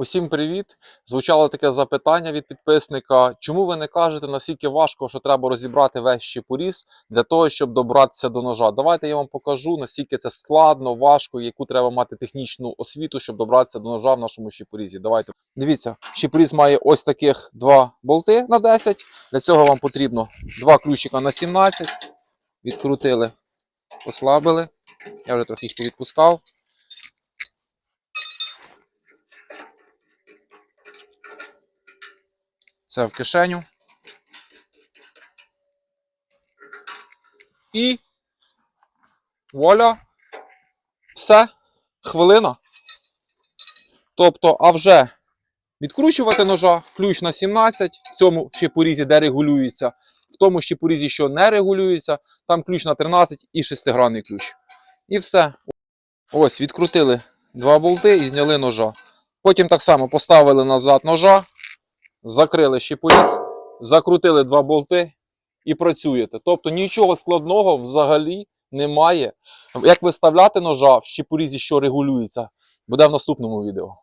Усім привіт! Звучало таке запитання від підписника. Чому ви не кажете, наскільки важко, що треба розібрати весь щепоріз для того, щоб добратися до ножа? Давайте я вам покажу, наскільки це складно, важко, яку треба мати технічну освіту, щоб добратися до ножа в нашому щепорізі. Давайте. Дивіться, щепоріз має ось таких два болти на 10. Для цього вам потрібно два ключика на 17. Відкрутили, послабили. Я вже трохи їх повідпускав. Це в кишеню. І вуаля. Все. Хвилина. Тобто, а вже відкручувати ножа, ключ на 17, в цьому ще порізі, де регулюється. В тому ще порізі, що не регулюється, там ключ на 13 і шестигранний ключ. І все. Ось, відкрутили два болти і зняли ножа. Потім так само поставили назад ножа, закрили щепоріз, закрутили два болти і працюєте. Тобто нічого складного взагалі немає. Як виставляти ножа в щепорізі, що регулюється, буде в наступному відео.